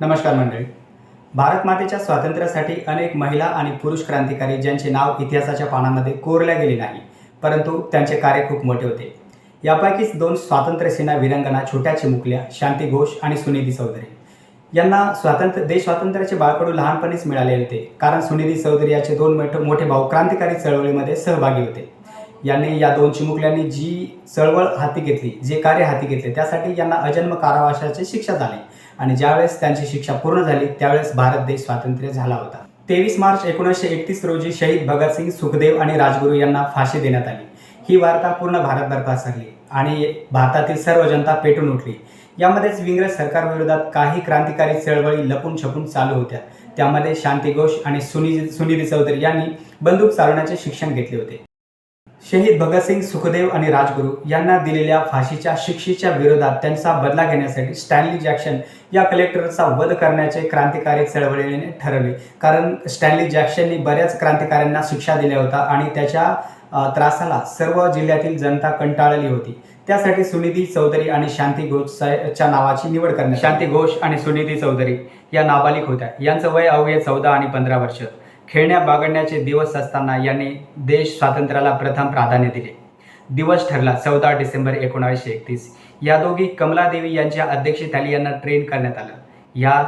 नमस्कार मंडळी. भारत मातेच्या स्वातंत्र्यासाठी अनेक महिला आणि पुरुष क्रांतिकारी ज्यांचे नाव इतिहासाच्या पानामध्ये कोरल्या गेले नाही परंतु त्यांचे कार्य खूप मोठे होते. यापैकीच दोन स्वातंत्र्यसेना वीरांगना छोट्या चिमुकल्या शांती घोष आणि सुनिधी चौधरी. यांना स्वातंत्र्य देश स्वातंत्र्याचे बाळकडू लहानपणीच मिळाले होते कारण सुनिधी चौधरी याचे दोन मोठे मोठे भाऊ क्रांतिकारी चळवळीमध्ये सहभागी होते. यांनी या दोन चिमुकल्यांनी जी चळवळ हाती घेतली जे कार्य हाती घेतले त्यासाठी यांना अजन्म कारावासाची शिक्षा झाली. आणि ज्यावेळेस त्यांची शिक्षा पूर्ण झाली त्यावेळेस भारत देश स्वातंत्र्य झाला होता. तेवीस मार्च एकोणीसशे एकतीस रोजी शहीद भगतसिंग सुखदेव आणि राजगुरू यांना फाशी देण्यात आली. ही वार्ता पूर्ण भारतभर पसरली आणि भारतातील सर्व जनता पेटून उठली. यामध्येच इंग्रज सरकारविरोधात काही क्रांतिकारी चळवळी लपून छपून चालू होत्या. त्यामध्ये शांती घोष आणि सुनी सुनिधी चौधरी यांनी बंदूक चालवण्याचे शिक्षण घेतले होते. शहीद भगतसिंग सुखदेव आणि राजगुरू यांना दिलेल्या फाशीच्या शिक्षेच्या विरोधात त्यांचा बदला घेण्यासाठी स्टॅनली जॅक्शन या कलेक्टरचा वध करण्याचे क्रांतिकारी चळवळीने ठरवले. कारण स्टॅनली जॅक्शनने बऱ्याच क्रांतिकाऱ्यांना शिक्षा दिल्या होत्या आणि त्याच्या त्रासाला सर्व जिल्ह्यातील जनता कंटाळली होती. त्यासाठी सुनिधी चौधरी आणि शांती घोषच्या नावाची निवड करण्यात शांती घोष आणि सुनिधी चौधरी या नाबालिक होत्या. यांचं वय अवघे चौदा आणि पंधरा वर्ष. खेळण्या बागडण्याचे दिवस असताना यांनी देश स्वातंत्र्याला प्रथम प्राधान्य दिले. दिवस ठरला चौदा डिसेंबर एकोणावीसशे एकतीस. या दोघी कमलादेवी यांच्या अध्यक्षतेखाली यांना ट्रेन करण्यात आलं. या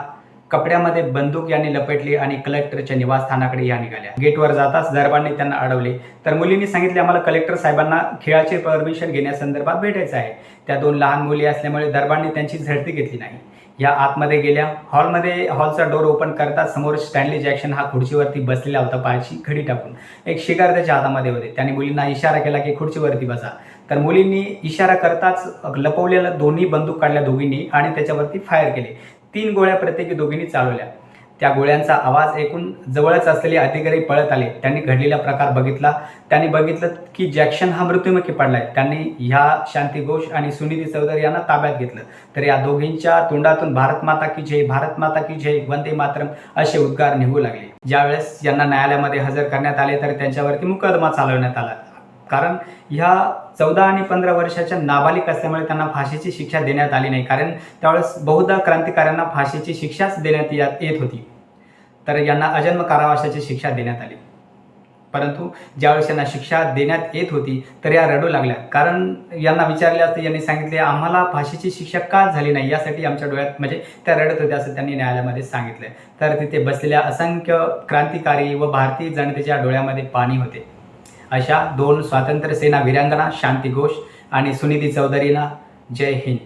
कपड्यामध्ये बंदूक यांनी लपेटली आणि कलेक्टरच्या निवासस्थानाकडे या निघाल्या. गेटवर जाताच दरबारने त्यांना अडवले. तर मुलींनी सांगितले आम्हाला कलेक्टर साहेबांना खेळाचे परमिशन घेण्यासंदर्भात भेटायचं आहे. त्या दोन लहान मुली असल्यामुळे दरबारने त्यांची झडती घेतली नाही. या आतमध्ये गेल्या. हॉलमध्ये हॉलचा डोर ओपन करताच समोर स्टॅनली जॅक्सन हा खुर्चीवरती बसलेला होता पायाची घडी टाकून. एक शिकार त्याच्या हातामध्ये होते. त्याने मुलींना इशारा केला की खुर्चीवरती बसा. तर मुलींनी इशारा करताच लपवलेल्या दोन्ही बंदूक काढल्या दोघींनी आणि त्याच्यावरती फायर केले. तीन गोळ्या प्रत्येकी दोघींनी चालवल्या. त्या गोळ्यांचा आवाज ऐकून जवळच असलेले अधिकारी पळत आले. त्यांनी घडलेला प्रकार बघितला. त्यांनी बघितलं की जॅक्शन हा मृत्युमुखी पडलाय. त्यांनी ह्या शांती घोष आणि सुनिधी चौधरी यांना ताब्यात घेतलं. तर या दोघींच्या तोंडातून भारत माता की जय भारत माता की जय वंदे मातरम असे उद्गार निघू लागले. ज्यावेळेस यांना न्यायालयामध्ये हजर करण्यात आले तर त्यांच्यावरती मुकदमा चालवण्यात आला. कारण ह्या चौदा आणि पंधरा वर्षाच्या नाबालिक असल्यामुळे त्यांना फाशीची शिक्षा देण्यात आली नाही. कारण त्यावेळेस बहुधा क्रांतिकाऱ्यांना फाशीची शिक्षाच देण्यात येत होती. तर यांना अजन्म कारावासाची शिक्षा देण्यात आली. परंतु ज्यावेळेस यांना शिक्षा देण्यात येत होती तर या रडू लागल्या. कारण यांना विचारले असते यांनी सांगितले आम्हाला फाशीची शिक्षा का झाली नाही? यासाठी आमच्या डोळ्यात म्हणजे त्या रडत होत्या असं त्यांनी न्यायालयामध्ये सांगितलं. तर तिथे बसलेल्या असंख्य क्रांतिकारी व भारतीय जनतेच्या डोळ्यामध्ये पाणी होते. अशा दोन स्वातंत्र्य सेना वीरांगना शांती घोष आणि सुनिधी चौधरीना जय हिंद.